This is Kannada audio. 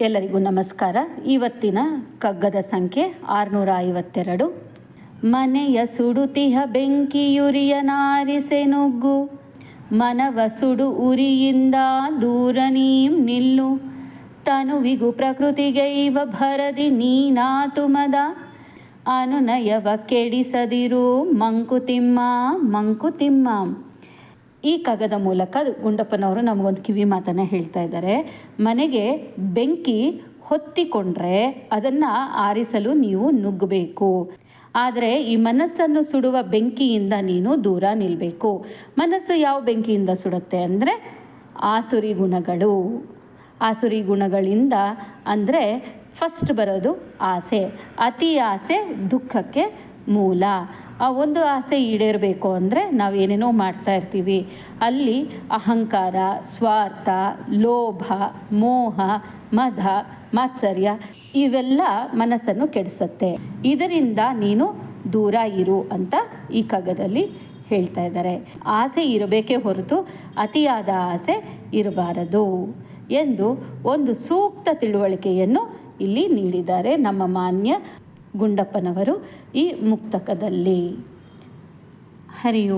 ಎಲ್ಲರಿಗೂ ನಮಸ್ಕಾರ. ಇವತ್ತಿನ ಕಗ್ಗದ ಸಂಖ್ಯೆ ಆರುನೂರ ಐವತ್ತೆರಡು ಮನೆಯ ಸುಡುತಿಹ ಬೆಂಕಿಯುರಿಯ ನಾರಿಸೆ ನುಗ್ಗು ಮನವ ಸುಡು ಉರಿಯಿಂದ ದೂರ ನೀಂ ನಿಲ್ಲು. ತನುವಿಗು ಪ್ರಕೃತಿಗೈವ ಭರದಿ ನೀನಾತು ಮದ. ಅನುನಯವ ಕೆಡಿಸದಿರು ಮಂಕುತಿಮ್ಮ ಮಂಕುತಿಮ್ಮ. ಈ ಕಗದ ಮೂಲಕ ಗುಂಡಪ್ಪನವರು ನಮಗೊಂದು ಕಿವಿ ಮಾತನ್ನು ಹೇಳ್ತಾ ಇದ್ದಾರೆ. ಮನೆಗೆ ಬೆಂಕಿ ಹೊತ್ತಿಕೊಂಡ್ರೆ ಅದನ್ನು ಆರಿಸಲು ನೀವು ನುಗ್ಗಬೇಕು. ಆದರೆ ಈ ಮನಸ್ಸನ್ನು ಸುಡುವ ಬೆಂಕಿಯಿಂದ ನೀನು ದೂರ ನಿಲ್ಲಬೇಕು ಮನಸ್ಸು ಯಾವ ಬೆಂಕಿಯಿಂದ ಸುಡುತ್ತೆ ಅಂದರೆ ಆಸುರಿ ಗುಣಗಳು. ಆಸುರಿ ಗುಣಗಳಿಂದ ಅಂದರೆ ಫಸ್ಟ್ ಬರೋದು ಆಸೆ. ಅತಿ ಆಸೆ ದುಃಖಕ್ಕೆ ಮೂಲ. ಆ ಒಂದು ಆಸೆ ಈಡೇರಬೇಕು ಅಂದರೆ ನಾವು ಏನೇನೋ ಮಾಡ್ತಾ ಇರ್ತೀವಿ. ಅಲ್ಲಿ ಅಹಂಕಾರ, ಸ್ವಾರ್ಥ, ಲೋಭ, ಮೋಹ, ಮದ, ಮಾತ್ಸರ್ಯ ಇವೆಲ್ಲ ಮನಸ್ಸನ್ನು ಕೆಡಿಸುತ್ತೆ. ಇದರಿಂದ ನೀನು ದೂರ ಇರು ಅಂತ ಈ ಕಗದಲ್ಲಿ ಹೇಳ್ತಾ ಇದ್ದಾರೆ. ಆಸೆ ಇರಬೇಕೇ ಹೊರತು ಅತಿಯಾದ ಆಸೆ ಇರಬಾರದು ಎಂದು ಒಂದು ಸೂಕ್ತ ತಿಳುವಳಿಕೆಯನ್ನು ಇಲ್ಲಿ ನೀಡಿದ್ದಾರೆ ನಮ್ಮ ಮಾನ್ಯ ಗುಂಡಪ್ಪನವರು ಈ ಮುಕ್ತಕದಲ್ಲಿ. ಹರಿ